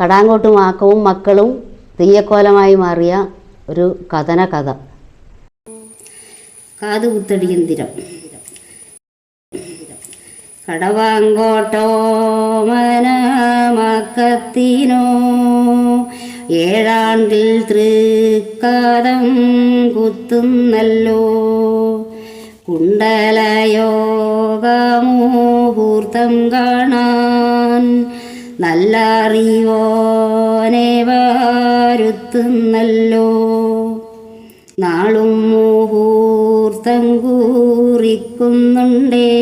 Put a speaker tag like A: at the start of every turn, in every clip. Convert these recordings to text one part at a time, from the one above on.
A: കടാങ്കോട്ട് ആക്കവും മക്കളും തെയ്യക്കോലമായി മാറിയ ഒരു കഥന കഥ. കാതുകുത്തടിയന്തിരം കടവാങ്കോട്ടോ മനമക്കത്തിനോ ഏഴാണ്ടിൽ തൃക്കാതം കുത്തുന്നല്ലോ. കുണ്ടലയോഗമൂഹൂർത്തം കാണാൻ നല്ല അറിവോനെ വാരുത്തുന്നല്ലോ. നാളും മുഹൂർത്തം കൂറിക്കുന്നുണ്ടേ.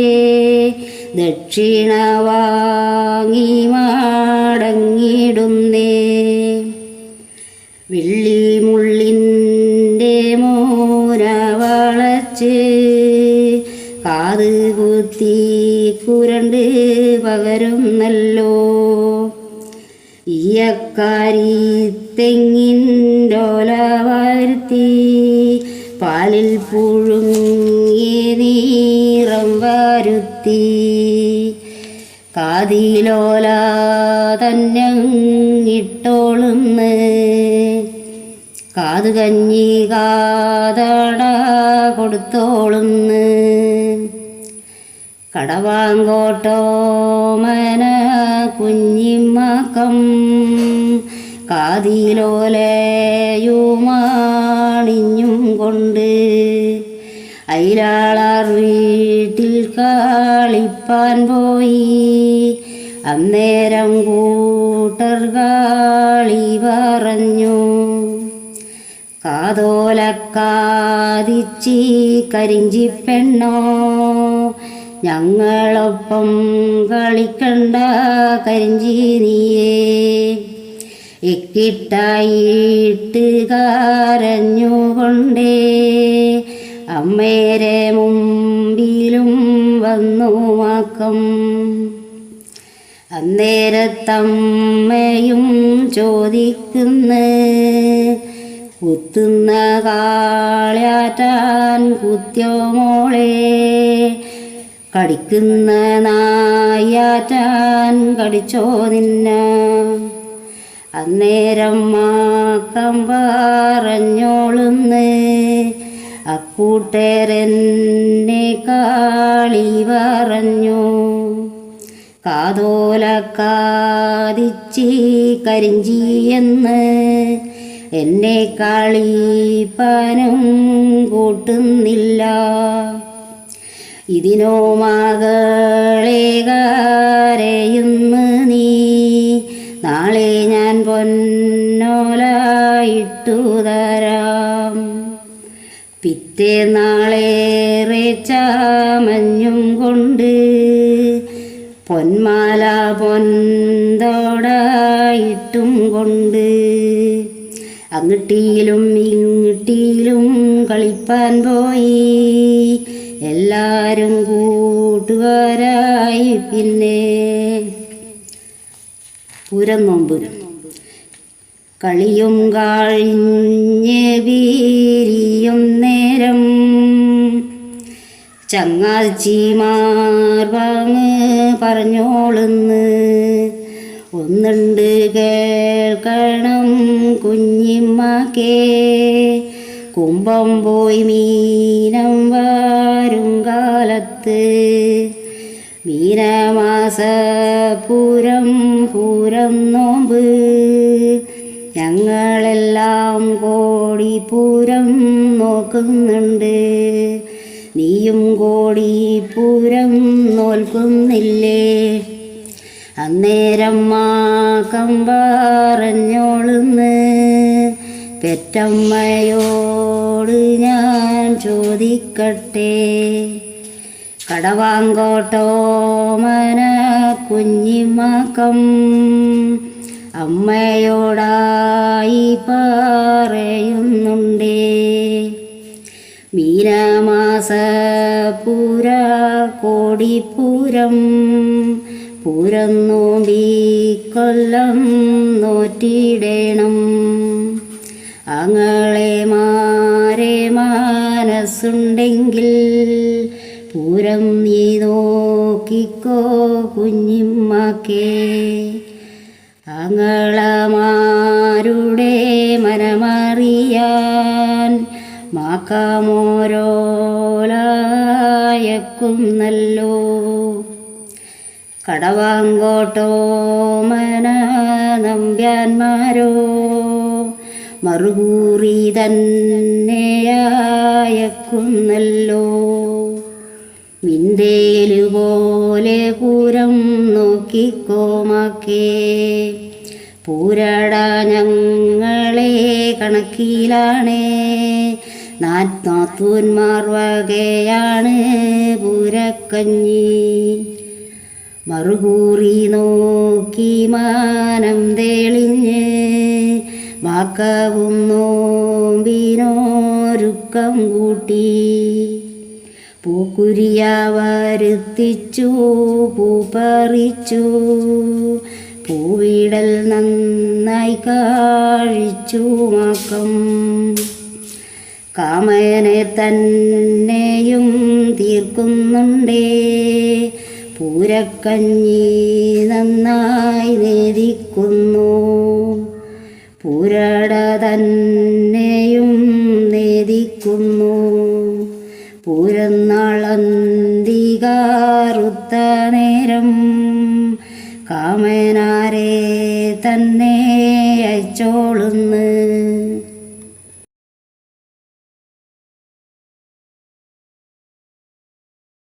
A: ദക്ഷിണ വാങ്ങി മടങ്ങിടുന്നേ. കാത് കുത്തി കുരണ്ട് പകരുന്നല്ലോ ഈയക്കാരി തെങ്ങിന്റോല വരുത്തി പാലിൽ പുഴുങ്ങിയ നീറം വരുത്തി. കാതിലോല തന്നങ്ങിട്ടോളുന്ന് കാത് കഞ്ഞി കാതട കൊടുത്തോളുന്ന്. കടവാങ്കോട്ടോ മന കുഞ്ഞിമ്മക്കം കാതിലോലയുമാണിഞ്ഞും കൊണ്ട് അയിലാളാർ വീട്ടിൽ കളിപ്പാൻ പോയി. അന്നേരം കൂട്ടർ കാളി പറഞ്ഞു കാതോലക്കാതിച്ചി കരിഞ്ചി പെണ്ണോ ഞങ്ങളൊപ്പം കളിക്കണ്ട കരിഞ്ചി നീയേ ഇക്കിട്ടായിട്ട് കരഞ്ഞുകൊണ്ടേ അമ്മേരെ മുമ്പിലും വന്നു മാക്കം അന്നേരത്തമ്മയും ചോദിക്കുന്ന കുത്തുന്ന കാളയാറ്റാൻ കുത്തിയോ മോളെ? കടിക്കുന്ന നായാറ്റാൻ കടിച്ചോ നിന്ന? അന്നേരം മാക്കം പറഞ്ഞോളുന്ന്. അക്കൂട്ടേരെന്നെ കാളി പറഞ്ഞു. കാതോല കാതിച്ചി കരിഞ്ചിയെന്ന്. എന്നെ പനം കൂട്ടുന്നില്ല. ഇതിനോ മകളെ നീ. നാളെ ഞാൻ പൊന്നോലായിട്ടു തരാം. പിറ്റേ നാളേറെ ചാമഞ്ഞും കൊണ്ട് പൊന്മാല പൊന്തോടായിട്ടും കൊണ്ട് അങ്ങട്ടിയിലും ഇങ്ങട്ടിയിലും കളിപ്പാൻ പോയി. എല്ലാരും കൂട്ടുകാരായി പിന്നെ പുരം നോമ്പ് കളിയും കാഴിഞ്ഞ് വീരിയും നേരം ചങ്ങാച്ചിമാർ വാങ്ങ് പറഞ്ഞോളുന്ന്. ഒന്നുണ്ട് കേൾക്കണം കുഞ്ഞിമ്മക്കേ. കുംഭം പോയി വാരും കാലത്ത് മീനമാസ പൂരം പൂരം നോമ്പ് ഞങ്ങളെല്ലാം കോടി പൂരം നോക്കുന്നുണ്ട്. നീയും കോടി പൂരം നോൽക്കുന്നില്ലേ? അന്നേരം മാ കമ്പറഞ്ഞോളുന്ന് പെറ്റമ്മയോട് ഞാൻ ചോദിക്കട്ടെ? കടവാങ്കോട്ടോ മന കുഞ്ഞിമാക്കം. അമ്മയോടായി പറയുന്നുണ്ടേ. മീനമാസ പൂര കോടിപ്പൂരം. പൂരം നോമ്പി കൊല്ലം നോറ്റിടേണം. അങ്ങളെ മാരെ മനസ്സുണ്ടെങ്കിൽ പൂരം നീ നോക്കിക്കോ കുഞ്ഞിമ്മക്കേ.
B: അങ്ങളമാരുടെ മനമറിയാൻ മാക്കാമോരോലായക്കുന്നല്ലോ കടവാങ്കോട്ടോ മന നമ്പ്യാന്മാരോ മറുകൂറി തന്നെയായക്കുന്നല്ലോ മിന്തേലു പോലെ പൂരം നോക്കിക്കോമാക്കേ. പൂരട ഞങ്ങളെ കണക്കിലാണേ. നാത്മാത്തൂന്മാർ വകയാണ് പൂരക്കഞ്ഞി. മറുകൂറി നോക്കി മാനം തെളിഞ്ഞ് വാക്കവും നോമ്പിനോരുക്കം കൂട്ടി. പൂക്കുരിയ വരുത്തിച്ചു പൂപ്പറിച്ചു പൂവിടൽ നന്നായി കാഴിച്ചു മാക്കം കാമയനെ തന്നെയും തീർക്കുന്നുണ്ടേ പൂരക്കഞ്ഞി നന്നായി നേദിക്കുന്നു. പൂരട കാമനാരെ തന്നെ അയച്ചോളുന്ന്.